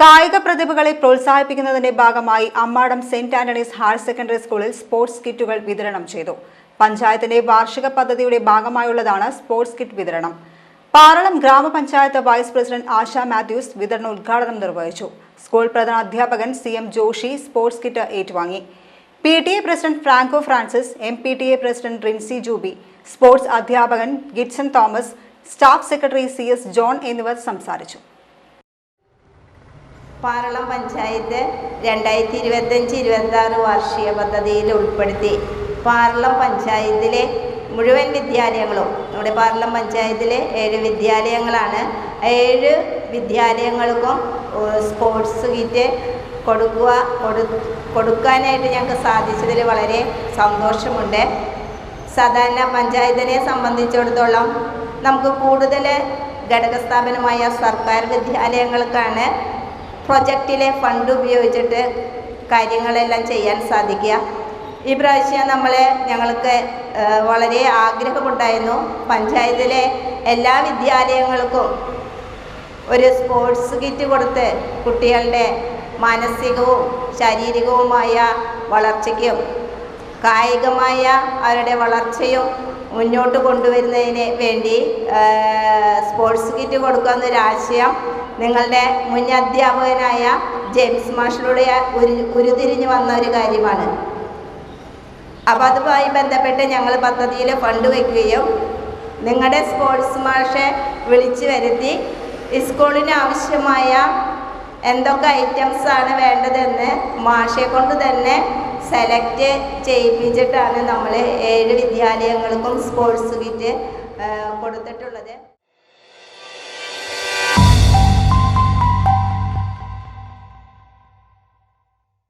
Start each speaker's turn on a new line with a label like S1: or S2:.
S1: കായിക പ്രതിഭകളെ പ്രോത്സാഹിപ്പിക്കുന്നതിന്റെ ഭാഗമായി Ammadam saint Antony's higher secondary സ്കൂളിൽ സ്പോർട്സ് കിറ്റുകൾ വിതരണം ചെയ്തു. പഞ്ചായത്തിന്റെ വാർഷിക പദ്ധതിയുടെ ഭാഗമായുള്ളതാണ് സ്പോർട്സ് കിറ്റ് വിതരണം. പാറളം ഗ്രാമപഞ്ചായത്ത് വൈസ് പ്രസിഡന്റ് ആശ മാത്യൂസ് വിതരണ ഉദ്ഘാടനം നിർവഹിച്ചു. സ്കൂൾ പ്രധാന അധ്യാപകൻ C M Joshi sports kit ഏറ്റുവാങ്ങി. P T A president Franco Francis M P T A president Rincy Juby sports അധ്യാപകൻ Gitson Thomas staff secretary C S John എന്നിവർ സംസാരിച്ചു.
S2: പാറളം പഞ്ചായത്ത് രണ്ടായിരത്തി ഇരുപത്തഞ്ച് ഇരുപത്തി ആറ് വാർഷിക പദ്ധതിയിൽ ഉൾപ്പെടുത്തി. പാറളം പഞ്ചായത്തിലെ മുഴുവൻ വിദ്യാലയങ്ങളും നമ്മുടെ പാറളം പഞ്ചായത്തിലെ ഏഴ് വിദ്യാലയങ്ങളാണ്. ഏഴ് വിദ്യാലയങ്ങൾക്കും സ്പോർട്സ് കിറ്റ് കൊടുക്കുക കൊടു കൊടുക്കാനായിട്ട് ഞങ്ങൾക്ക് സാധിച്ചതിൽ വളരെ സന്തോഷമുണ്ട്. സാധാരണ പഞ്ചായത്തിനെ സംബന്ധിച്ചിടത്തോളം നമുക്ക് കൂടുതൽ ഘടകസ്ഥാപനമായ സർക്കാർ വിദ്യാലയങ്ങൾക്കാണ് പ്രൊജക്റ്റിലെ ഫണ്ട് ഉപയോഗിച്ചിട്ട് കാര്യങ്ങളെല്ലാം ചെയ്യാൻ സാധിക്കുക. ഈ പ്രാവശ്യം നമ്മൾ ഞങ്ങൾക്ക് വളരെ ആഗ്രഹമുണ്ടായിരുന്നു. പഞ്ചായത്തിലെ എല്ലാ വിദ്യാലയങ്ങൾക്കും ഒരു സ്പോർട്സ് കിറ്റ് കൊടുത്ത് കുട്ടികളുടെ മാനസികവും ശാരീരികവുമായ വളർച്ചയ്ക്കും കായികമായ അവരുടെ വളർച്ചയും മുന്നോട്ട് കൊണ്ടുവരുന്നതിന് വേണ്ടി സ്പോർട്സ് കിറ്റ് കൊടുക്കുക എന്നൊരാശയം നിങ്ങളുടെ മുൻ അധ്യാപകനായ ജെയിംസ് മാഷിലൂടെ ഒരു ഉരുതിരിഞ്ഞു വന്ന ഒരു കാര്യമാണ്. അപ്പോൾ അതുമായി ബന്ധപ്പെട്ട് ഞങ്ങൾ പദ്ധതിയിൽ ഫണ്ട് വയ്ക്കുകയും നിങ്ങളുടെ സ്പോർട്സ് മാഷെ വിളിച്ചു വരുത്തി സ്കൂളിന് ആവശ്യമായ എന്തൊക്കെ ഐറ്റംസ് ആണ് വേണ്ടതെന്ന് മാഷെ കൊണ്ട് തന്നെ സെലക്ട് ചെയ്യിപ്പിച്ചിട്ടാണ് നമ്മൾ ഏഴ് വിദ്യാലയങ്ങൾക്കും സ്പോർട്സ് കിറ്റ് കൊടുത്തിട്ടുള്ളത്.